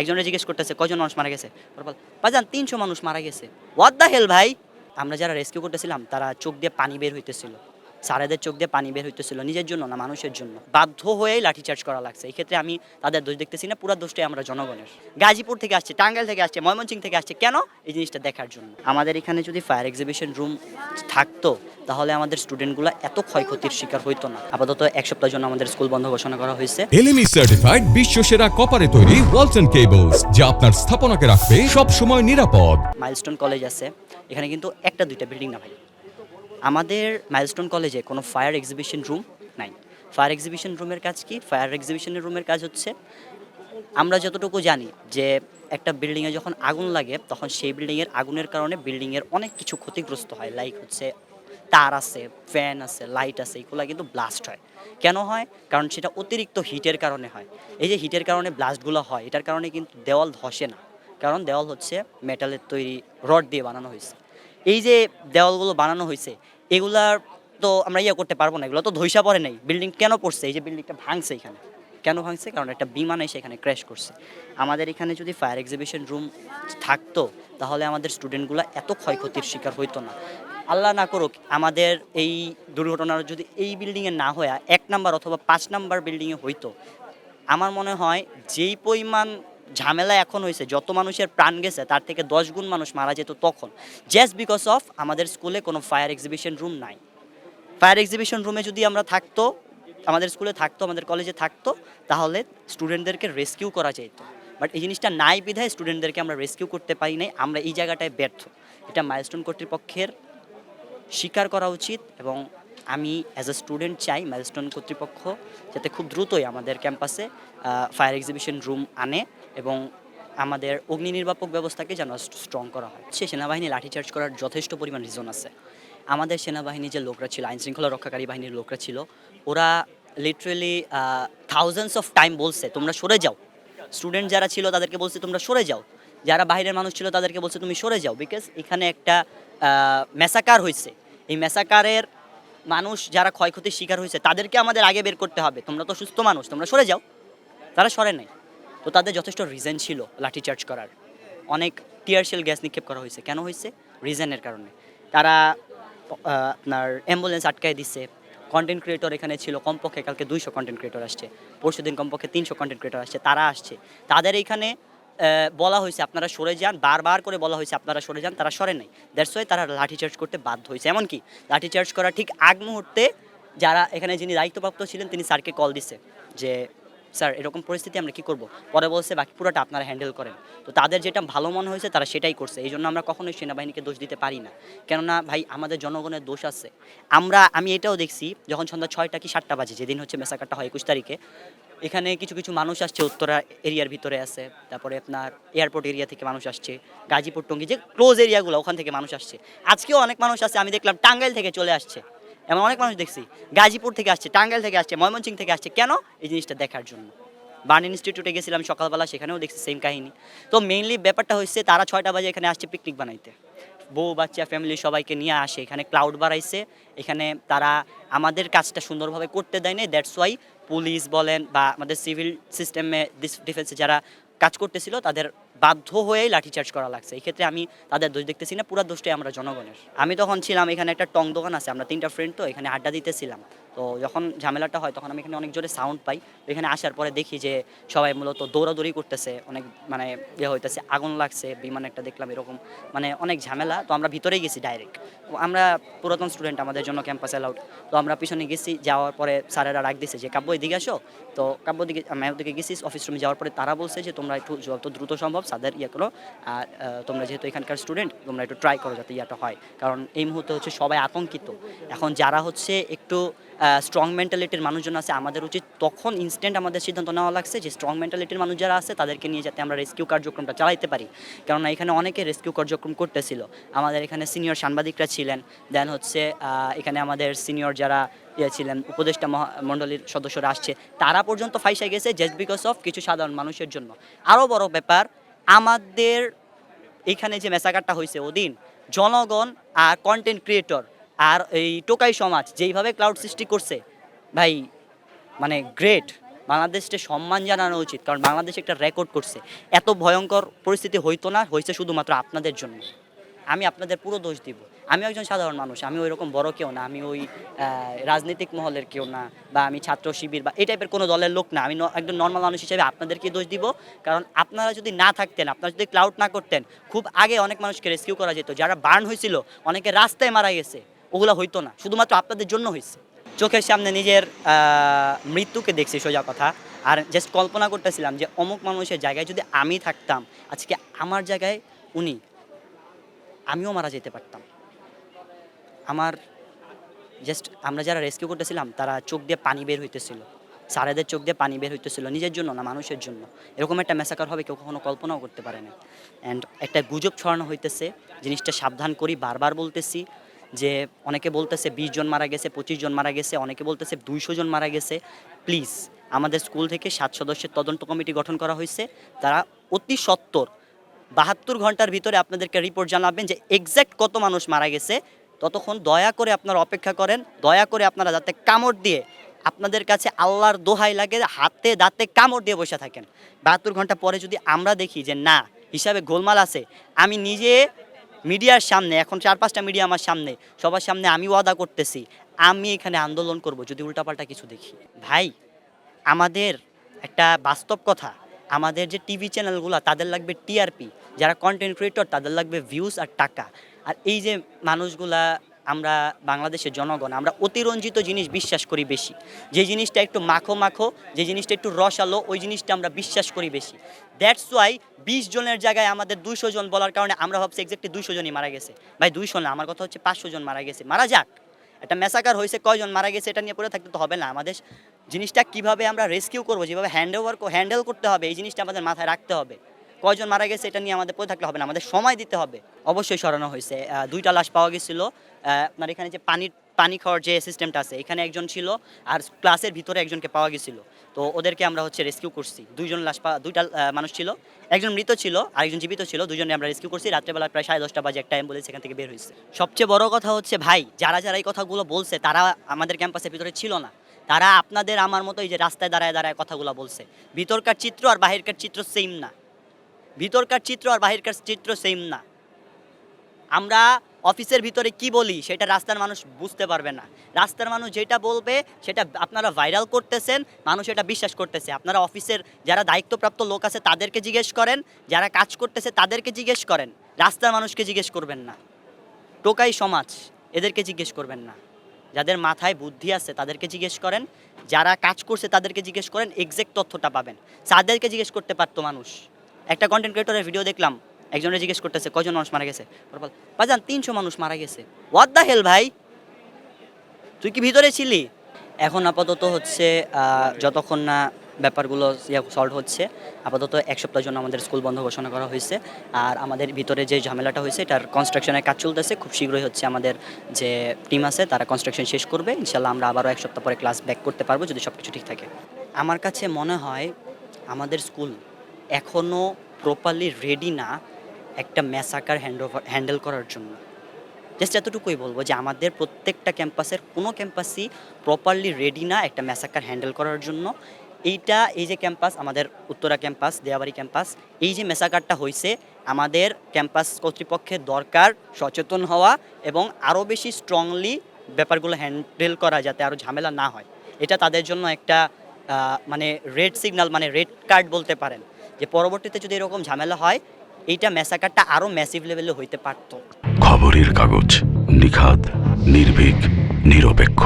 একজনের জিজ্ঞেস করতেছে কজন মানুষ মারা গেছে? বাজান, তিনশো মানুষ মারা গেছে। ওয়াদ দা হেল ভাই? আমরা যারা রেস্কিউ করতেছিলাম, তারা চোখ দিয়ে পানি বের হইতেছিল। সারেদের চোখ দিয়ে পানি বের হইতেছিল নিজের জন্য না মানুষের জন্য। বাধ্য হয়েই লাঠিচার্জ করা লাগছে। এই ক্ষেত্রে আমি তাদের দোষ দেখতেছি না পুরো দোষটাই আমরা জনগণের। গাজীপুর থেকে আসছে টাঙ্গাইল থেকে আসছে ময়মনসিং থেকে আসছে কেন? এই জিনিসটা দেখার জন্য। আমাদের এখানে যদি ফায়ার এক্সিবিশন রুম থাকতো তাহলে আমাদের স্টুডেন্টগুলো এত ক্ষয়ক্ষতির শিকার হইতো না। আপাতত এক সপ্তাহের জন্য আমাদের স্কুল বন্ধ ঘোষণা করা হয়েছে। এলএমই সার্টিফাইড বিশ্ব সেরা কপারে তৈরি ওয়ালটন কেবলস যা আপনার স্থাপনাকে রাখবে সব সময় নিরাপদ। মাইলস্টোন কলেজ আছে। এখানে কিন্তু একটা দুইটা বিল্ডিং না ভাই। আমাদের মাইলস্টোন কলেজে কোনো ফায়ার এক্সিবিশন রুম নাই। ফায়ার এক্সিবিশন রুমের কাজ কি? ফায়ার এক্সিবিশনের রুমের কাজ হচ্ছে, আমরা যতটুকু জানি যে একটা বিল্ডিংয়ে যখন আগুন লাগে, তখন সেই বিল্ডিংয়ের আগুনের কারণে বিল্ডিংয়ের অনেক কিছু ক্ষতিগ্রস্ত হয়। লাইক হচ্ছে তার আছে ফ্যান আছে লাইট আছে, এগুলো কিন্তু ব্লাস্ট হয়। কেন হয়? কারণ সেটা অতিরিক্ত হিটের কারণে হয়। এই যে হিটের কারণে ব্লাস্টগুলো হয়, এটার কারণে কিন্তু দেওয়াল ধসে না। কারণ দেওয়াল হচ্ছে মেটালের তৈরি রড দিয়ে বানানো হয়েছে। এই যে দেওয়ালগুলো বানানো হয়েছে, এগুলার তো আমরা ইয়ে করতে পারব না, এগুলো তো ধৈসা পড়ে নাই। বিল্ডিং কেন পড়ছে? এই যে বিল্ডিংটা ভাঙছে এখানে। কেন ভাঙছে? কারণ একটা বিমান এসে এখানে ক্র্যাশ করছে। আমাদের এখানে যদি ফায়ার এক্সিবিশন রুম থাকতো, তাহলে আমাদের স্টুডেন্টগুলো এত ক্ষয়ক্ষতির শিকার হইতো না। আল্লাহ না করুক, আমাদের এই দুর্ঘটনার যদি এই বিল্ডিংয়ে না হয়ে এক নাম্বার অথবা পাঁচ নাম্বার বিল্ডিংয়ে হইতো, আমার মনে হয় যেই পরিমাণ ঝামেলা এখন হয়েছে যত মানুষের প্রাণ গেছে, তার থেকে দশ গুণ মানুষ মারা যেত তখন। জাস্ট বিকজ অফ আমাদের স্কুলে কোনো ফায়ার এক্সিবিশন রুম নাই। ফায়ার এক্সিবিশন রুমে যদি আমরা থাকতো, আমাদের স্কুলে থাকতো, আমাদের কলেজে থাকতো, তাহলে স্টুডেন্টদেরকে রেস্কিউ করা যেত। বাট এই জিনিসটা নাই বিধায় স্টুডেন্টদেরকে আমরা রেস্কিউ করতে পারি নাই, আমরা এই জায়গাটায় ব্যর্থ। এটা মাইলস্টোন কর্তৃপক্ষের স্বীকার করা উচিত এবং আমি অ্যাজ এ স্টুডেন্ট চাই মাইলস্টোন কর্তৃপক্ষ যাতে খুব দ্রুতই আমাদের ক্যাম্পাসে ফায়ার এক্সিবিশন রুম আনে। এবং আমাদের অগ্নি নির্বাপক ব্যবস্থাকে যেন স্ট্রং করা হয়। সে সেনাবাহিনী লাঠিচার্জ করার যথেষ্ট পরিমাণ রিজন আছে। আমাদের সেনাবাহিনী যে লোকরা ছিল আইন শৃঙ্খলা রক্ষাকারী বাহিনীর লোকরা ছিল, ওরা লিটারেলি থাউজেন্ডস অফ টাইম বলছে, তোমরা সরে যাও। স্টুডেন্ট যারা ছিল, তাদেরকে বলছে, তোমরা সরে যাও। যারা বাইরের মানুষ ছিল, তাদেরকে বলছে, তুমি সরে যাও। বিকজ এখানে একটা মেসাকার হয়েছে। এই মেসাকারের মানুষ যারা ক্ষয়ক্ষতির শিকার হয়েছে, তাদেরকে আমাদের আগে বের করতে হবে। তোমরা তো সুস্থ মানুষ, তোমরা সরে যাও। তারা সরে নাই। তো তাদের যথেষ্ট রিজন ছিল লাঠিচার্জ করার। অনেক টিয়ারশেল গ্যাস নিক্ষেপ করা হয়েছে। কেন হয়েছে? রিজনের কারণে। তারা আপনার অ্যাম্বুলেন্স আটকায় দিচ্ছে কন্টেন্ট ক্রিয়েটর এখানে ছিল কমপক্ষে কালকে দুইশো কন্টেন্ট ক্রিয়েটর আসছে। পরশু দিন কমপক্ষে তিনশো কন্টেন্ট ক্রিয়েটর আসছে। তারা আসছে। তাদের এইখানে আহ, বলা হয়েছে আপনারা সরে যান। বারবার করে বলা হয়েছে আপনারা সরে যান তারা সরে নাই। দ্যাটস ওয়াই তারা লাঠিচার্জ করতে বাধ্য হয়েছে। এমনকি লাঠিচার্জ করা ঠিক আগ মুহূর্তে যারা এখানে যিনি দায়িত্বপ্রাপ্ত ছিলেন তিনি স্যারকে কল দিছে যে স্যার, এরকম পরিস্থিতি আমরা কি করব? পরে বলছে, বাকি পুরোটা আপনারা হ্যান্ডেল করেন। তো তাদের যেটা ভালো মনে হয়েছে, তারা সেটাই করছে। এই জন্য আমরা কখনোই সেনাবাহিনীকে দোষ দিতে পারি না। কেননা ভাই, আমাদের জনগণের দোষ আছে। আমরা, আমি এটাও দেখছি, যখন সন্ধ্যা ছয়টা কি সাতটা বাজে, যেদিন হচ্ছে মেসাকারটা হয় একুশ তারিখে, এখানে কিছু কিছু মানুষ আসছে, উত্তরা এরিয়ার ভিতরে আছে। তারপরে আপনার এয়ারপোর্ট এরিয়া থেকে মানুষ আসছে, গাজীপুর, টঙ্গি, যে ক্লোজ এরিয়াগুলো ওখান থেকে মানুষ আসছে। আজকেও অনেক মানুষ আছে, আমি দেখলাম, টাঙ্গাইল থেকে চলে আসছে। এমন অনেক মানুষ দেখছি। গাজীপুর থেকে আসছে, টাঙ্গাইল থেকে আসছে ময়মনসিং থেকে আসছে। কেন? এই জিনিসটা দেখার জন্য। বার্ন ইনস্টিটিউটে গেছিলাম সকালবেলা, সেখানেও দেখছি সেম কাহিনী। তো মেইনলি ব্যাপারটা হচ্ছে, তারা ছয়টা বাজে এখানে আসছে পিকনিক বানাইতে। বউ, বাচ্চা ফ্যামিলি সবাইকে নিয়ে আসে, এখানে ক্লাউড বাড়াইছে। এখানে তারা আমাদের কাজটা সুন্দরভাবে করতে দেয় না দ্যাটস ওয়াই পুলিশ বলেন বা আমাদের সিভিল সিস্টেমে ডিফেন্সে যারা কাজ করতেছিল, তাদের বাধ্য হয়েই লাঠিচার্জ করা লাগছে। এই ক্ষেত্রে আমি তাদের দোষ দেখতেছি না, পুরো দোষটাই আমরা জনগণের। আমি তখন ছিলাম, এখানে একটা টং দোকান আছে, আমরা তিনটা ফ্রেন্ড তো, এখানে আড্ডা দিতেছিলাম। তো যখন ঝামেলাটা হয়, তখন আমি এখানে অনেক জোরে সাউন্ড পাই। এখানে আসার পরে দেখি যে সবাই মূলত দৌড়াদৌড়ি করতেছে, অনেক মানে ইয়ে হইতেছে, আগুন লাগছে, বিমান একটা দেখলাম এরকম। মানে অনেক ঝামেলা, তো আমরা ভিতরেই গেছি ডাইরেক্ট আমরা পুরাতন স্টুডেন্ট আমাদের জন্য ক্যাম্পাস অ্যালাউড তো আমরা পিছনে গেছি, যাওয়ার পরে স্যারেরা রাখ দিছে যে, কাব্য, এদিকে আসো? তো কাব্য দিকে, আমি ওদিকে গেছি অফিস রুমে যাওয়ার পরে তারা বলছে যে, তোমরা একটু যত দ্রুত সম্ভব স্যারদের ইয়ে আর তোমরা যেহেতু এখানকার স্টুডেন্ট তোমরা একটু ট্রাই করো যাতে ইয়াটা হয়। কারণ এই মুহূর্তে হচ্ছে সবাই আতঙ্কিত। এখন যারা হচ্ছে একটু স্ট্রং মেন্টালিটির মানুষজন আছে, আমাদের উচিত তখন ইনস্ট্যান্ট আমাদের সিদ্ধান্ত নেওয়া লাগছে যে স্ট্রং মেন্টালিটির মানুষ যারা আছে, তাদেরকে নিয়ে যাতে আমরা রেস্কিউ কার্যক্রমটা চালাইতে পারি। কেননা এখানে অনেকে রেস্কিউ কার্যক্রম করতেছিল। আমাদের এখানে সিনিয়র সাংবাদিকরা ছিলেন। দেন হচ্ছে এখানে আমাদের সিনিয়র যারা ইয়ে ছিলেন, উপদেষ্টা মণ্ডলীর সদস্যরা আসছে, তারা পর্যন্ত ফাইসা গেছে জাস্ট বিকজ অফ কিছু সাধারণ মানুষের জন্য। আরও বড় ব্যাপার আমাদের এখানে যে মেসাকারটা হয়েছে ওদিন, জনগণ আর কন্টেন্ট ক্রিয়েটর আর এই টোকাই সমাজ যেইভাবে ক্লাউড সৃষ্টি করছে, ভাই মানে গ্রেট বাংলাদেশকে সম্মান জানানো উচিত, কারণ বাংলাদেশ একটা রেকর্ড করছে। এত ভয়ঙ্কর পরিস্থিতি হইতো না হয়েছে শুধুমাত্র আপনাদের জন্য। আমি আপনাদের পুরো দোষ দিব। আমি একজন সাধারণ মানুষ, আমি ওই রকম বড় কেউ না, আমি ওই রাজনৈতিক মহলের কেউ না, বা আমি ছাত্র শিবির বা এই টাইপের কোনো দলের লোক না। আমি একজন নর্মাল মানুষ হিসেবে আপনাদেরকে দোষ দিব, কারণ আপনারা যদি না থাকতেন, আপনারা যদি ক্লাউড না করতেন, খুব আগে অনেক মানুষকে রেস্কিউ করা যেত, যারা বার্ন হয়েছিল, অনেকে রাস্তায় মারা গেছে, ওগুলো হইতো না, শুধুমাত্র আপনাদের জন্য হয়েছে চোখের সামনে নিজের মৃত্যুকে দেখছি সোজা কথা, আর জাস্ট কল্পনা করতেছিলাম যে অমুক মানুষের জায়গায় যদি আমি থাকতাম, আজকে আমার জায়গায় উনি, আমিও মারা যেতে পারতাম। আমার জাস্ট আমরা যারা রেস্কিউ করতেছিলাম, তারা চোখ দিয়ে পানি বের হইতেছিল। সারেদের চোখ দিয়ে পানি বের হইতেছিল নিজের জন্য না, মানুষের জন্য। এরকম একটা মেসাকার হবে, কেউ কখনো কল্পনাও করতে পারে না। অ্যান্ড একটা গুজব ছড়ানো হইতেছে, জিনিসটা সাবধান করি, বারবার বলতেছি যে, অনেকে বলতেছে বিশ জন মারা গেছে, পঁচিশ জন মারা গেছে, অনেকে বলতেছে দুইশো জন মারা গেছে। প্লিজ আমাদের স্কুল থেকে সাত সদস্যের তদন্ত কমিটি গঠন করা হয়েছে। তারা অতি সত্তর, বাহাত্তর ঘণ্টার ভিতরে আপনাদেরকে রিপোর্ট জানাবেন যে এক্স্যাক্ট কত মানুষ মারা গেছে। ততক্ষণ দয়া করে আপনারা অপেক্ষা করেন, দয়া করে আপনারা যাতে কামড় দিয়ে আপনাদের কাছে আল্লাহর দোহাই লাগে, হাতে দাঁতে কামড় দিয়ে বসে থাকেন। বাহাত্তর ঘণ্টা পরে যদি আমরা দেখি যে না, হিসাবে গোলমাল আছে, আমি নিজে মিডিয়ার সামনে, এখন চার পাঁচটা মিডিয়া আমার সামনে, সবার সামনে আমি ওয়াদা করতেছি, আমি এখানে আন্দোলন করব, যদি উল্টাপাল্টা কিছু দেখি। ভাই, আমাদের একটা বাস্তব কথা, আমাদের যে টিভি চ্যানেলগুলো, তাদের লাগবে টিআরপি, যারা কন্টেন্ট ক্রিয়েটর তাদের লাগবে ভিউজ আর টাকা। আর এই যে মানুষগুলা আমরা বাংলাদেশের জনগণ, আমরা অতিরঞ্জিত জিনিস বিশ্বাস করি বেশি। যে জিনিসটা একটু মাখো মাখো, যে জিনিসটা একটু রসালো, ওই জিনিসটা আমরা বিশ্বাস করি বেশি। দ্যাটস ওয়াই বিশ জনের জায়গায় আমাদের দুইশো জন বলার কারণে আমরা ভাবছি এক্সাক্টলি দুইশো জনই মারা গেছে। ভাই, দুইশো না, আমার কথা হচ্ছে পাঁচশো জন মারা গেছে। মারা যাক। একটা মেসাকার হয়েছে, কয়জন মারা গেছে এটা নিয়ে পড়ে থাকতে তো হবে না। আমাদের জিনিসটা কীভাবে আমরা রেস্কিউ করব, যেভাবে হ্যান্ড ওভার হ্যান্ডেল করতে হবে, এই জিনিসটা আমাদের মাথায় রাখতে হবে। কয়জন মারা গেছে এটা নিয়ে আমাদের পড়ে থাকলে হবে না, আমাদের সময় দিতে হবে। অবশ্যই সরানো হয়েছে। দুইটা লাশ পাওয়া গেছিল। আপনার এখানে যে পানির পানি খাওয়ার যে সিস্টেমটা আছে, এখানে একজন ছিল আর ক্লাসের ভিতরে একজনকে পাওয়া গেছিল। তো ওদেরকে আমরা হচ্ছে রেস্কিউ করছি। দুইজন লাশ পাওয়া, দুইটা মানুষ ছিল। একজন মৃত ছিল, আরেকজন জীবিত ছিল। দুজনে আমরা রেস্কিউ করছি। রাত্রেবেলা প্রায় সাড়ে দশটা বাজে একটা অ্যাম্বুলেন্স এখান থেকে বের হয়েছে। সবচেয়ে বড় কথা হচ্ছে ভাই, যারা যারা এই কথাগুলো বলছে, তারা আমাদের ক্যাম্পাসের ভিতরে ছিল না। তারা আপনাদের আমার মতো এই যে রাস্তায় দাঁড়ায় দাঁড়ায় কথাগুলো বলছে। ভিতরকার চিত্র আর বাহিরকার চিত্র সেম না। ভিতরকার চিত্র আর বাহিরকার চিত্র সেম না। আমরা অফিসের ভিতরে কি বলি, সেটা রাস্তার মানুষ বুঝতে পারবে না। রাস্তার মানুষ যেটা বলবে, সেটা আপনারা ভাইরাল করতেছেন, মানুষ এটা বিশ্বাস করতেছে। আপনারা অফিসের যারা দায়িত্বপ্রাপ্ত লোক আছে, তাদেরকে জিজ্ঞেস করেন। যারা কাজ করতেছে, তাদেরকে জিজ্ঞেস করেন। রাস্তার মানুষকে জিজ্ঞেস করবেন না। টোকাই সমাজ, এদেরকে জিজ্ঞেস করবেন না। যাদের মাথায় বুদ্ধি আছে, তাদেরকে জিজ্ঞেস করেন। যারা কাজ করছে, তাদেরকে জিজ্ঞেস করেন এক্সাক্ট তথ্যটা পাবেন। তাদেরকে জিজ্ঞেস করতে পারতো মানুষ। একটা কন্টেন্ট ক্রিয়েটরের ভিডিও দেখলাম, একজনের জিজ্ঞেস করতেছে, কজন মানুষ মারা গেছে? বাজান তিনশো মানুষ মারা গেছে। হোয়াট দ্য হেল ভাই? তুই কি ভিতরে ছিলি? এখন আপাতত হচ্ছে যতক্ষণ না ব্যাপারগুলো সলভ হচ্ছে, আপাতত এক সপ্তাহের জন্য আমাদের স্কুল বন্ধ ঘোষণা করা হয়েছে। আর আমাদের ভিতরে যে ঝামেলাটা হয়েছে, এটার কনস্ট্রাকশনের কাজ চলতেছে। খুব শীঘ্রই হচ্ছে আমাদের যে টিম আছে, তারা কনস্ট্রাকশন শেষ করবে। ইনশাল্লাহ আমরা আবারও এক সপ্তাহ পরে ক্লাস ব্যাক করতে পারব যদি সব কিছু ঠিক থাকে। আমার কাছে মনে হয়, আমাদের স্কুল এখনও প্রপারলি রেডি না একটা ম্যাসাকার হ্যান্ড হ্যান্ডেল করার জন্য। জাস্ট এতটুকুই বলব যে আমাদের প্রত্যেকটা ক্যাম্পাসের কোনো ক্যাম্পাসই প্রপারলি রেডি না একটা ম্যাসাকার হ্যান্ডেল করার জন্য। এইটা, এই যে ক্যাম্পাস আমাদের উত্তরা ক্যাম্পাস দেয়াবাড়ি ক্যাম্পাস এই যে মেসাকারটা হয়েছে আমাদের ক্যাম্পাস কর্তৃপক্ষের দরকার সচেতন হওয়া এবং আরও বেশি স্ট্রংলি ব্যাপারগুলো হ্যান্ডেল করা যাতে আরও ঝামেলা না হয়। এটা তাদের জন্য একটা মানে রেড সিগন্যাল মানে রেড কার্ড বলতে পারেন। যে পরবর্তীতে যদি এরকম ঝামেলা হয়, এইটা ম্যাসাকারটা আরও ম্যাসিভ লেভেলে হইতে পারত। খবরের কাগজ নিখাত নির্ভীক, নিরপেক্ষ।